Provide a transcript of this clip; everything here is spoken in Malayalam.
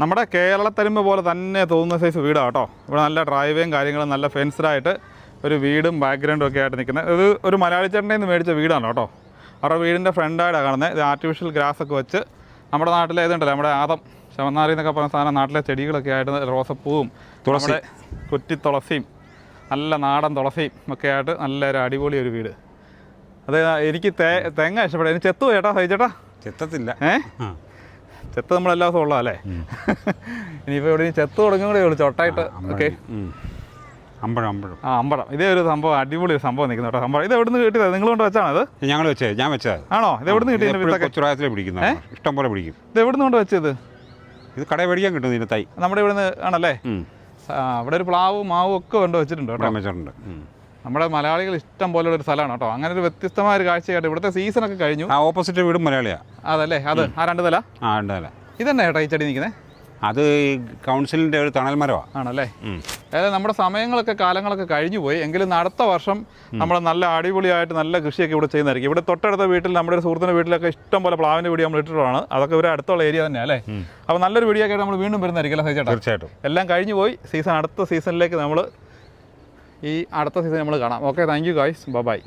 നമ്മുടെ കേരളത്തരുമ്പ് പോലെ തന്നെ തോന്നുന്ന സൈസ് വീടാണ് കേട്ടോ. ഇവിടെ നല്ല ഡ്രൈവേയും കാര്യങ്ങളും നല്ല ഫെൻസ്ഡായിട്ട് ഒരു വീടും ബാക്ക്ഗ്രൗണ്ടും ഒക്കെ ആയിട്ട് നിൽക്കുന്നത് ഇത് ഒരു മലയാളി ചേട്ടന്റെ നിന്ന് മേടിച്ച വീടാണ് കേട്ടോ. അവരുടെ വീടിന്റെ ഫ്രണ്ടായിട്ടാണ് കാണുന്നത് ഇത് ആർട്ടിഫിഷ്യൽ ഗ്രാസ് ഒക്കെ വെച്ച് നമ്മുടെ നാട്ടിലെ ഇതുണ്ടല്ലോ നമ്മുടെ ആദം ശമനാറി എന്നൊക്കെ പറഞ്ഞ സാധനം നാട്ടിലെ ചെടികളൊക്കെ ആയിട്ട് റോസപ്പൂവും തുളസി. നമ്മുടെ കുറ്റി തുളസിയും നല്ല നാടൻ തുളസിയും ഒക്കെ ആയിട്ട് നല്ലൊരു അടിപൊളി ഒരു വീട്. അതെ എനിക്ക് തേ തേങ്ങ ഇഷ്ടപ്പെടും. എനിക്ക് ചെത്തു ചേട്ടാ സഹിച്ചേട്ടാ. ചെത്തത്തില്ല. ഏഹ് ആ. ചെത്ത് നമ്മളെല്ലാ ദിവസവും ഉള്ളതല്ലേ ഇനിയിപ്പോൾ ഇവിടെ ചെത്ത് തുടങ്ങും കൂടെ ഉള്ളു ചൊട്ടായിട്ട്. ഓക്കെ. അമ്പഴം അമ്പഴം. ആ അമ്പഴം. ഇതേ ഒരു സംഭവം അടിപൊളി ഒരു സംഭവം നിൽക്കുന്നു കേട്ടോ. അമ്പഴം. ഇത് എവിടെ നിന്ന് കിട്ടിയത്? നിങ്ങൾ കൊണ്ട് വെച്ചാണ് ഇത്? ഞങ്ങൾ വെച്ചേ ഞാൻ വെച്ചത്. ആണോ? ഇത് എവിടെ നിന്ന് കിട്ടിയത് വിത്തൊക്കെ കൊച്ചുറായത്തിൽ പിടിക്കുന്ന ഇഷ്ടം പോലെ പിടിക്കും. ഇത് എവിടെ നിന്ന് കൊണ്ട് വെച്ചത്? ഇത് കടയിൽ മേടിക്കാൻ കിട്ടും ഇതിന്റെ തൈ. നമ്മുടെ ഇവിടെ നിന്ന് ആണല്ലേ അവിടെ ഇവിടെ ഒരു പ്ലാവും മാവും ഒക്കെ കൊണ്ട് വെച്ചിട്ടുണ്ട് കേട്ടോ. വെച്ചിട്ടുണ്ട്. നമ്മുടെ മലയാളികൾ ഇഷ്ടം പോലുള്ള ഒരു സ്ഥലമാണ് കേട്ടോ. അങ്ങനെ ഒരു വ്യത്യസ്തമായ ഒരു കാഴ്ചയായിട്ട് ഇവിടുത്തെ ഒക്കെ കഴിഞ്ഞു. ആ ഓപ്പോസിറ്റ് വീടും മലയാളിയാ. അതല്ലേ? അത് ആ രണ്ട് തല? ആ രണ്ട് തല. ഇതന്നെ കേട്ടോ ഈ ചെടി നിൽക്കുന്നത് അത് ഈ കൗൺസിലിന്റെ ഒരു തണൽ മരമാണ് ആണല്ലേ? അതായത് നമ്മുടെ സമയങ്ങളൊക്കെ കാലങ്ങളൊക്കെ കഴിഞ്ഞു പോയി. എങ്കിലും അടുത്ത വർഷം നമ്മൾ നല്ല അടിപൊളിയായിട്ട് നല്ല കൃഷിയൊക്കെ ഇവിടെ ചെയ്യുന്നതായിരിക്കും. ഇവിടെ തൊട്ടടുത്ത വീട്ടിൽ നമ്മുടെ ഒരു സുഹൃത്തിന്റെ വീട്ടിലൊക്കെ ഇഷ്ടം പോലെ പ്ലാവിന്റെ വീഡിയോ നമ്മൾ ഇട്ടിട്ടുള്ളതാണ്. അതൊക്കെ ഒരു അടുത്തുള്ള ഏരിയ തന്നെ അല്ലേ? അപ്പോൾ നല്ലൊരു വീഡിയോ ഒക്കെ നമ്മൾ വീണ്ടും വരുന്നതായിരിക്കും അല്ലേ തീർച്ചയായിട്ടും. എല്ലാം കഴിഞ്ഞു പോയി. സീസൺ അടുത്ത സീസണിലേക്ക് നമ്മൾ ഈ അടുത്ത സീസൺ നമ്മൾ കാണാം. Okay thank you guys bye